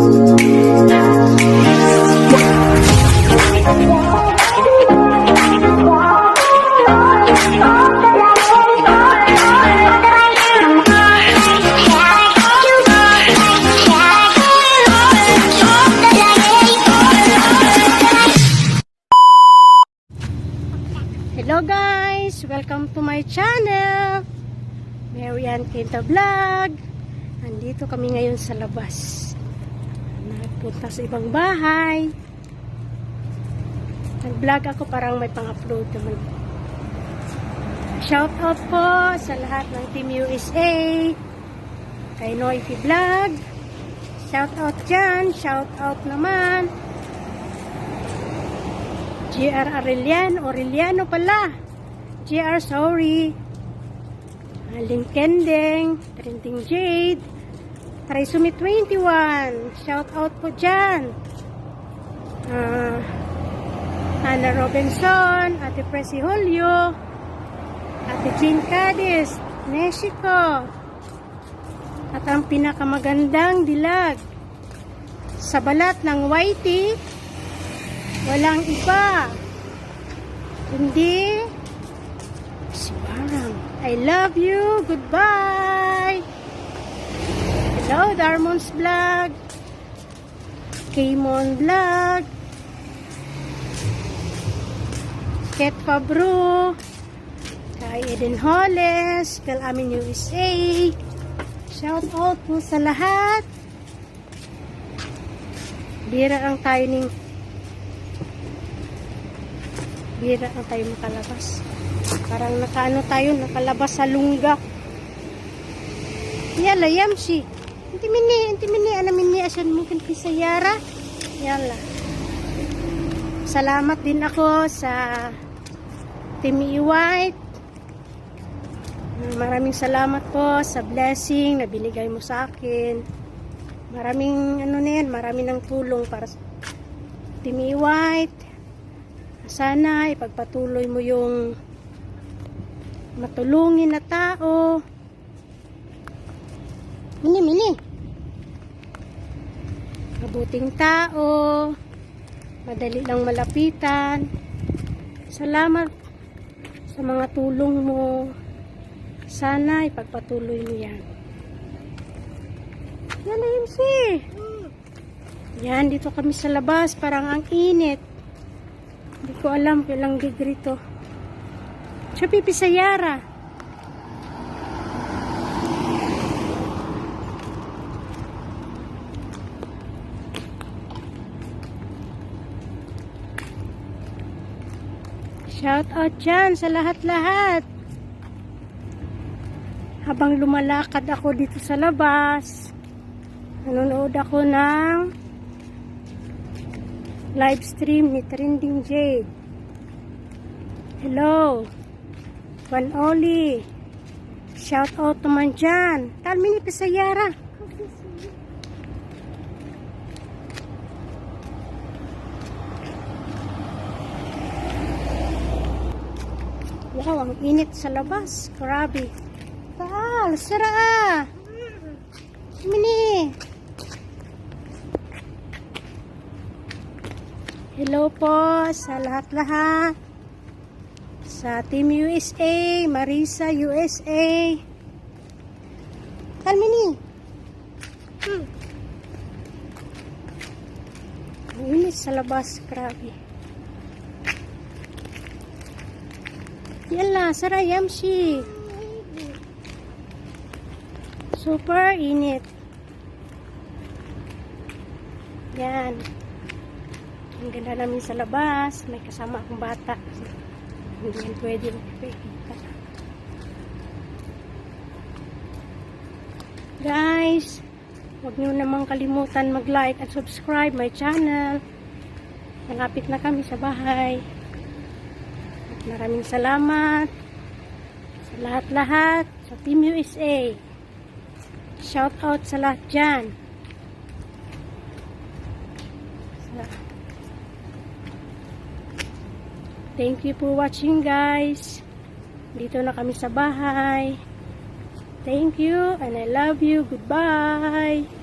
Hello guys! Welcome to my channel! Marian Quinta Vlog! Nandito kami ngayon sa labas. Nagpunta sa ibang bahay. Nag-vlog ako parang may pang-upload naman. Shout out po sa lahat ng Team USA. Kay Noify Vlog. Shout out dyan. Shout out naman. GR Aureliano, Aureliano pala. GR sorry. Aling Kendeng, Trending Jade, Trisumi 21, shout out po dyan. Ah, Ana Robinson, Ate Presi Julio, Ate Jean Cadiz, Mexico. At ang pinakamagandang dilag sa balat ng whitey, Walang iba. Hindi. Si Barang. I love you. Goodbye. Hello, Darmon's Vlog. Kaymon Vlog. Ket Fabro. Kay Eden Holles. Kay Amin USA. Shout out po sa lahat. Bira ang tayo ning Bira na tayo makalabas. Parang nakaano tayo, nakalabas sa lungga. Yala, yamsi. Inti mini, inti mini, ana mini, asan mungkin pisayara. Yala. Salamat din ako sa Team White. Maraming salamat po sa blessing na binigay mo sa akin. Maraming ano na yan, maraming ng tulong para sa Team White sana ipagpatuloy mo yung matulungin na tao. Mini, mini. Mabuting tao. Madali lang malapitan. Salamat sa mga tulong mo. Sana ipagpatuloy mo yan. Yan, MC. Yan, dito kami sa labas. Parang ang init. Hindi ko alam kailang degree to. Siya pipi Shout out dyan sa lahat-lahat. Habang lumalakad ako dito sa labas, nanonood ako ng live stream ni Trending Jade. Hello. One only. Shout out naman dyan. Talmi ni Pisayara. Wow, ang init sa labas. Grabe. Taal, sira ah. Mini. Hello po sa lahat-lahat. Sa Team USA, Marisa USA. Kalmini. Hmm. Ang init sa labas, grabe. Yala, sarayamshi. Super init. Yan. Ang ganda namin sa labas. May kasama akong bata. Hindi yan pwede makikita. Guys, huwag niyo namang kalimutan mag-like at subscribe my channel. Malapit na kami sa bahay. Maraming salamat sa lahat-lahat sa Team USA. Shout out sa lahat dyan. Thank you for watching guys. Dito na kami sa bahay. Thank you and I love you. Goodbye.